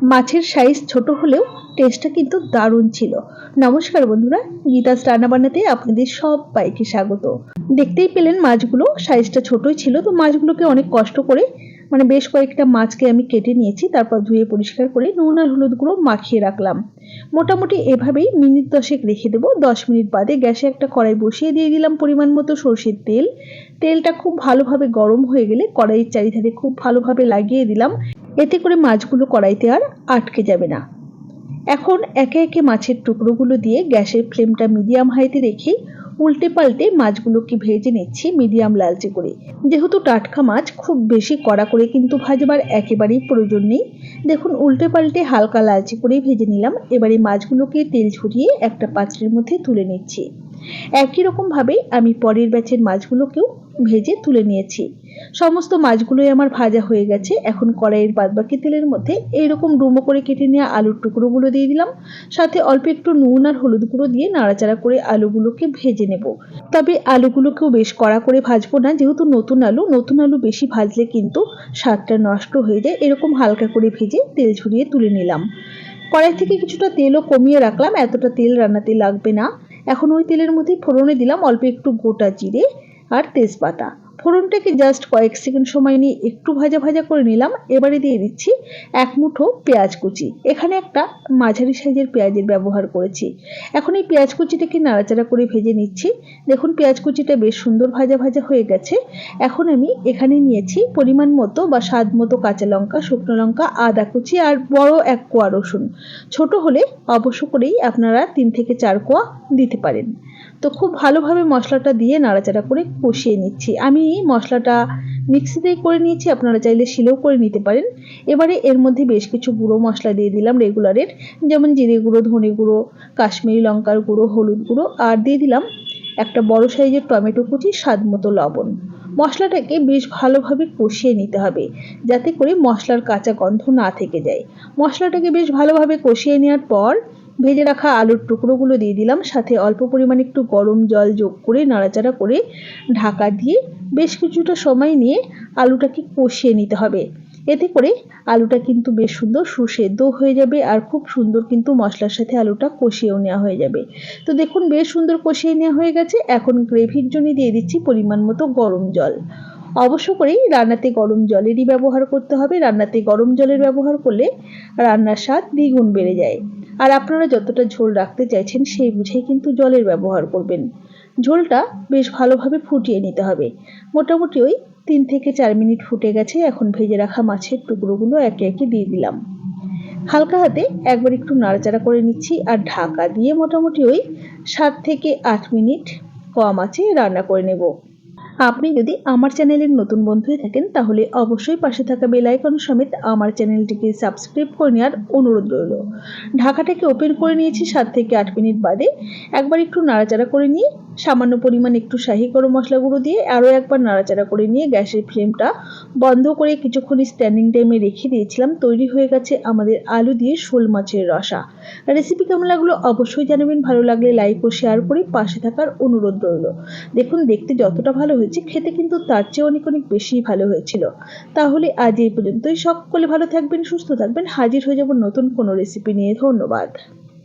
মাছের সাইজ ছোট হলেও টেস্টটা কিন্তু দারুণ ছিল। নমস্কার বন্ধুরা, গীতাস রান্নাবান্নাতে আপনাদের সবাইকে স্বাগত। দেখতেই পেলেন মাছগুলো সাইজটা ছোটই ছিল, তো মাছগুলোকে অনেক কষ্ট করে মানে বেশ কয়েকটা মাছকে আমি কেটে নিয়েছি, তারপর ধুয়ে পরিষ্কার করে নুন আর হলুদ গুঁড়ো মাখিয়ে রাখলাম। মোটামুটি এভাবেই মিনিট দশেক রেখে দেবো। দশ মিনিট বাদে গ্যাসে একটা কড়াই বসিয়ে দিয়ে দিলাম পরিমাণ মতো সর্ষের তেল। তেলটা খুব ভালোভাবে গরম হয়ে গেলে কড়াইয়ের চারিধারে খুব ভালোভাবে লাগিয়ে দিলাম। এতে করে মাছগুলো কড়াইতে আর আটকে যাবে না। এখন একে একে মাছের টুকরোগুলো দিয়ে গ্যাসের ফ্লেমটা মিডিয়াম হাইতে রেখেই উল্টে পাল্টে মাছগুলোকে ভেজে নিচ্ছি মিডিয়াম লালচে করে। যেহেতু টাটকা মাছ খুব বেশি কড়া করে কিন্তু ভাজবার একেবারেই প্রয়োজন নেই। দেখুন, উল্টে পাল্টে হালকা লালচে করে ভেজে নিলাম। এবারে মাছগুলোকে তেল ঝরিয়ে একটা পাত্রের মধ্যে তুলে নিচ্ছি। একই রকমভাবেই আমি পরের ব্যাচের মাছগুলোকেও ভেজে তুলে নিয়েছি। সমস্ত মাছগুলোই আমার ভাজা হয়ে গেছে। এখন কড়াইয়ের বাদবাকি তেলের মধ্যে এইরকম ডুমো করে কেটে নেওয়া আলুর টুকরোগুলো দিয়ে দিলাম। সাথে অল্প একটু নুন আর হলুদ গুঁড়ো দিয়ে নাড়াচাড়া করে আলুগুলোকে ভেজে নেব। তবে আলুগুলোকেও বেশ কড়া করে ভাজবো না, যেহেতু নতুন আলু নতুন আলু বেশি ভাজলে কিন্তু স্বাদটা নষ্ট হয়ে যায়। এরকম হালকা করে ভেজে তেল ঝরিয়ে তুলে নিলাম। কড়াই থেকে কিছুটা তেলও কমিয়ে রাখলাম। এতটা তেল রান্নাতে লাগবে না। এখন ওই তেলের মধ্যে ফোড়নে দিলাম অল্প একটু গোটা জিরে আর তেজপাতা। ফোড়নটাকে জাস্ট কয়েক সেকেন্ড সময় নিয়ে একটু ভাজা ভাজা করে নিলাম। এবারে দিয়ে দিচ্ছি এক মুঠো পেঁয়াজ কুচি। এখানে একটা মাঝারি সাইজের পেঁয়াজের ব্যবহার করেছি। এখন এই পেঁয়াজ কুচিটাকে নাড়াচাড়া করে ভেজে নিচ্ছি। দেখুন পেঁয়াজ কুচিটা বেশ সুন্দর ভাজা ভাজা হয়ে গেছে। এখন আমি এখানে নিয়েছি পরিমাণ মতো বা স্বাদ মতো কাঁচা লঙ্কা, শুকনো লঙ্কা, আদা কুচি আর বড় এক কোয়া রসুন। ছোট হলে অবশ্য করেই আপনারা তিন থেকে চার কোয়া দিতে পারেন। তো খুব ভালোভাবে মশলাটা দিয়ে নাড়াচাড়া করে কষিয়ে নিচ্ছি। আমি মশলাটা মিক্সিতেই করে নিয়েছি, আপনারা চাইলে শিলেও করে নিতে পারেন। এবারে এর মধ্যে বেশ কিছু গুঁড়ো মশলা দিয়ে দিলাম রেগুলারের, যেমন জিরে গুঁড়ো, ধনে গুঁড়ো, কাশ্মীরি লঙ্কার গুঁড়ো, হলুদ গুঁড়ো, আর দিয়ে দিলাম একটা বড় সাইজের টমেটো কুচি, স্বাদ মতো লবণ। মশলাটাকে বেশ ভালোভাবে কষিয়ে নিতে হবে, যাতে করে মশলার কাঁচা গন্ধ না থেকে যায়। মশলাটাকে বেশ ভালোভাবে কষিয়ে নেওয়ার পর ভেজে রাখা আলুর টুকরোগুলো দিয়ে দিলাম। সাথে অল্প পরিমাণে একটু গরম জল যোগ করে নাড়াচাড়া করে ঢাকা দিয়ে বেশ কিছুটা সময় নিয়ে আলুটাকে কষিয়ে নিতে হবে। এতে করে আলুটা কিন্তু বেশ সুন্দর সুসেদ্ধ হয়ে যাবে আর খুব সুন্দর কিন্তু মশলার সাথে আলুটা কষিয়েও নেওয়া হয়ে যাবে। তো দেখুন, বেশ সুন্দর কষিয়ে নেওয়া হয়ে গেছে। এখন গ্রেভির জন্য দিয়ে দিচ্ছি পরিমাণ মতো গরম জল। অবশ্য করেই রান্নাতে গরম জলেরই ব্যবহার করতে হবে। রান্নাতে গরম জলের ব্যবহার করলে রান্নার স্বাদ দ্বিগুণ বেড়ে যায়। আর আপনারা যতটা ঝোল রাখতে চাইছেন সেই বুঝেই কিন্তু জলের ব্যবহার করবেন। ঝোলটা বেশ ভালোভাবে ফুটিয়ে নিতে হবে। মোটামুটি ওই তিন থেকে চার মিনিট ফুটে গেছে। এখন ভেজে রাখা মাছের টুকরোগুলো একে একে দিয়ে দিলাম। হালকা হাতে একবার একটু নাড়াচাড়া করে নিচ্ছি আর ঢাকা দিয়ে মোটামুটি ওই সাত থেকে আট মিনিট কম আছে রান্না করে নেব। আপনি যদি আমার চ্যানেলের নতুন বন্ধু হয়ে থাকেন, তাহলে অবশ্যই পাশে থাকা বেল আইকন সমেত আমার চ্যানেলটিকে সাবস্ক্রাইব করে নেওয়ার অনুরোধ রইল। ঢাকাটাকে ওপেন করে নিয়েছি সাত থেকে আট মিনিট বাদে। একবার একটু নাড়াচাড়া করে নিয়ে সামান্য পরিমাণ একটু শাহি গরম মশলা গুঁড়ো দিয়ে আরও একবার নাড়াচাড়া করে নিয়ে গ্যাসের ফ্লেমটা বন্ধ করে কিছুক্ষণ স্ট্যান্ডিং টাইমে রেখে দিয়েছিলাম। তৈরি হয়ে গেছে আমাদের আলু দিয়ে শোল মাছের রসা। রেসিপি কেমন লাগল অবশ্যই জানাবেন। ভালো লাগলে লাইক ও শেয়ার করে পাশে থাকার অনুরোধ রইল। দেখুন, দেখতে যতটা ভালো হয়েছে, খেতে কিন্তু তার চেয়ে অনেক অনেক বেশি ভালো হয়েছিল। তাহলে আজ এই পর্যন্তই। সকলে ভালো থাকবেন, সুস্থ থাকবেন। হাজির হয়ে যাব নতুন কোনো রেসিপি নিয়ে। ধন্যবাদ।